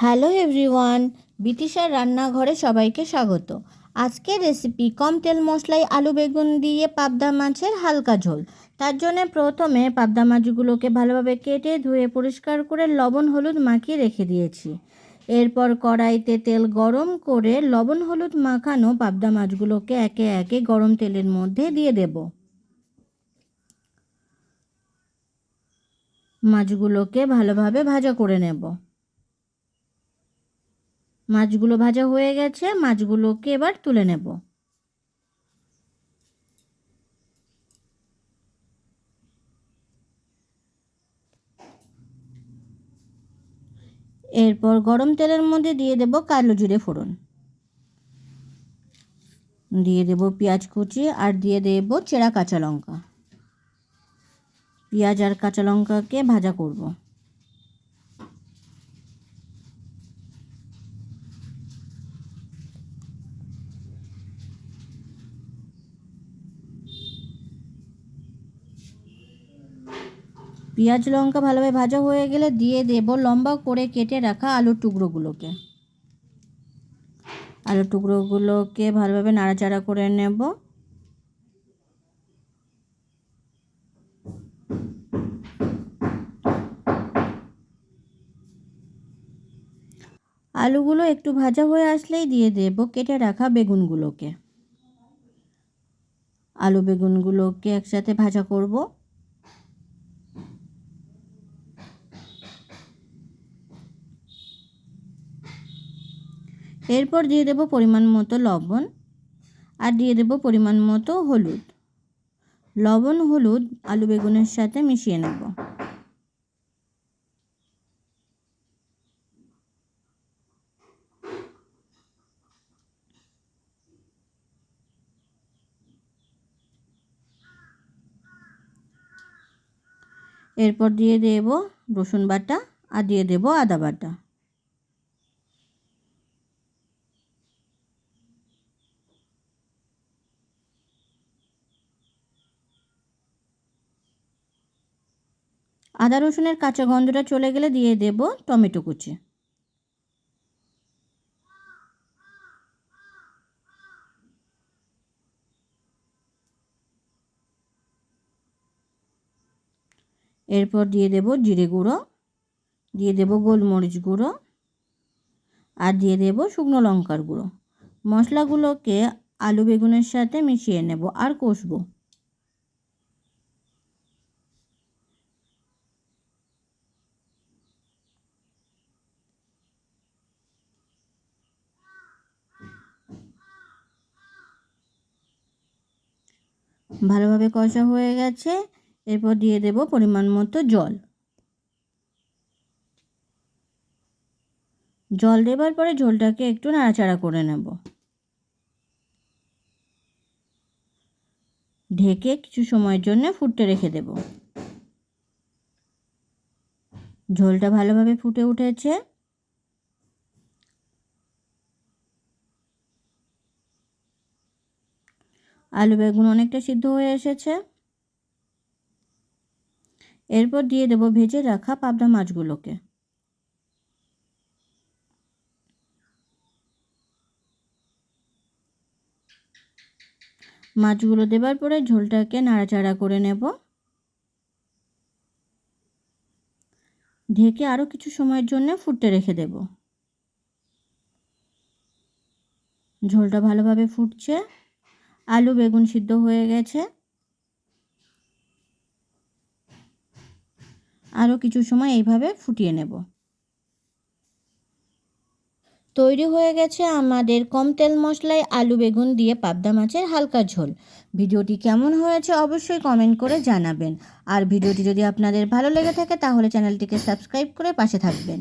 Hello everyone বিতিশার রান্নাঘরে সবাইকে স্বাগত। আজকের রেসিপি কম তেল মশলায় আলু বেগুন দিয়ে পাবদা মাছের হালকা ঝোল। তার জন্য প্রথমে পাবদা মাছগুলোকে ভালোভাবে কেটে ধুয়ে পরিষ্কার করে লবণ হলুদ মাখিয়ে রেখে দিয়েছি। এরপর কড়াইতে তেল গরম করে লবণ হলুদ মাখানো পাবদা মাছগুলোকে একে একে গরম তেলের মধ্যে দিয়ে দেব। মাছগুলোকে ভালোভাবে ভাজা করে নেব। মাছগুলো ভাজা হয়ে গেছে, মাছগুলোকে এবার তুলে নেব। এরপর গরম তেলের মধ্যে দিয়ে দেব কালো জিরে ফোড়ন। দিয়ে দেব পেঁয়াজ কুচি আর দিয়ে দেব চেরা কাঁচা লঙ্কা। পেঁয়াজ আর কাঁচা লঙ্কাকে ভাজা করব। পেঁয়াজ, লঙ্কা ভালোভাবে ভাজা হয়ে গেলে দিয়ে দেব লম্বা করে কেটে রাখা আলুর টুকরোগুলোকে। আলুর টুকরোগুলোকে ভালোভাবে নাড়াচাড়া করে নেব। আলুগুলো একটু ভাজা হয়ে আসলেই দিয়ে দেব কেটে রাখা বেগুনগুলোকে। আলু বেগুনগুলোকে একসাথে ভাজা করব। এরপর দিয়ে দেব পরিমাণ মতো লবণ আর দিয়ে দেব পরিমাণ মতো হলুদ। লবণ, হলুদ, আলু বেগুনের সাথে মিশিয়ে নেব। এরপর দিয়ে দেব রসুন বাটা আর দিয়ে দেব আদা বাটা। আদা রসুনের কাঁচা গন্ধটা চলে গেলে দিয়ে দেব টমেটো কুচি। এরপর দিয়ে দেব জিরে গুঁড়ো, দিয়ে দেব গোলমরিচ গুঁড়ো আর দিয়ে দেব শুকনো লঙ্কার গুঁড়ো। মশলাগুলোকে আলু বেগুনের সাথে মিশিয়ে নেব আর কষবো। ভালোভাবে কষা হয়ে গেছে। এরপর দিয়ে দেব পরিমাণ মতো জল। জল দেবার পরে ঝোলটাকে একটু নাড়াচাড়া করে নেব। ঢেকে কিছু সময়ের জন্য ফুটতে রেখে দেব। ঝোলটা ভালোভাবে ফুটে উঠেছে। আলু বেগুন অনেকটা সিদ্ধ হয়ে এসেছে। এরপর দিয়ে দেব ভেজে রাখা পাবদা মাছগুলোকে। মাছগুলো দেবার পরে ঝোলটাকে নাড়াচাড়া করে নেব। ঢেকে আরও কিছু সময়ের জন্য ফুটতে রেখে দেব। ঝোলটা ভালোভাবে ফুটছে। আলু বেগুন সিদ্ধ হয়ে গেছে। আরও কিছু সময় এইভাবে ফুটিয়ে নেব। তৈরি হয়ে গেছে আমাদের কম তেল মশলায় আলু বেগুন দিয়ে পাবদা মাছের হালকা ঝোল। ভিডিওটি কেমন হয়েছে অবশ্যই কমেন্ট করে জানাবেন। আর ভিডিওটি যদি আপনাদের ভালো লেগে থাকে তাহলে চ্যানেলটিকে সাবস্ক্রাইব করে পাশে থাকবেন।